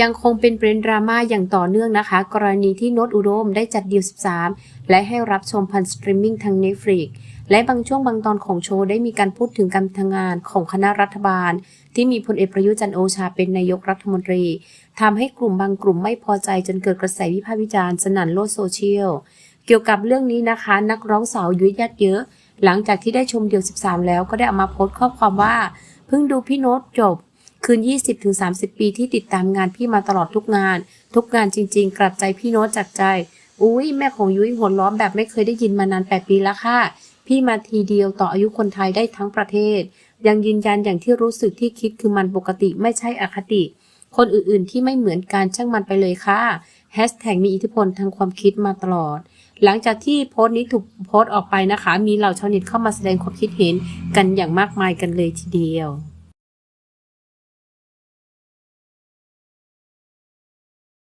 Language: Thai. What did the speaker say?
ยังคงเป็นประเด็นดราม่าอย่างต่อเนื่องนะคะ กรณีที่โนตอุดมได้จัดดีล 13 และให้รับชมผ่านสตรีมมิ่งทาง Netflix และบางช่วงบางตอนของโชว์ได้มีการพูดถึงการทำงานของคณะรัฐบาล ที่มีพลเอกประยุจันโอชาเป็นนายกรัฐมนตรีทำให้กลุ่มบางกลุ่มไม่พอใจจนเกิดกระแสวิพากษ์วิจารณ์สนั่นโลกโซเชียลเกี่ยวกับเรื่องนี้นะคะ นักร้องสาวยุ้ยยัดเยอะ หลังจากที่ได้ชมเดียว 13 แล้วก็ได้เอามาโพสต์ข้อความว่า เพิ่งดูพี่โน้ตจบ คืน 20-30 ปีที่ติดตามงานพี่มาตลอดทุกงาน ทุกงานจริง ๆ กลับใจพี่โน้ตจากใจ อุ้ยแม่ของยุ้ยหัวล้อมแบบไม่เคยได้ยินมานาน 8 ปีแล้วค่ะ พี่มาทีเดียวต่ออายุคนไทยได้ทั้งประเทศ ยังยืนยันอย่างที่รู้สึกที่คิดคือมันปกติไม่ใช่อคติ คนอื่นๆที่ไม่เหมือนกันช่างมันไปเลยค่ะแฮชแท็กมีอิทธิพลทางความคิดมาตลอด หลังจากที่โพสต์นี้ถูกโพสต์ออกไปนะคะ มีเหล่าชาวเน็ตเข้ามาแสดงความคิดเห็นกันอย่างมากมายกันเลยทีเดียว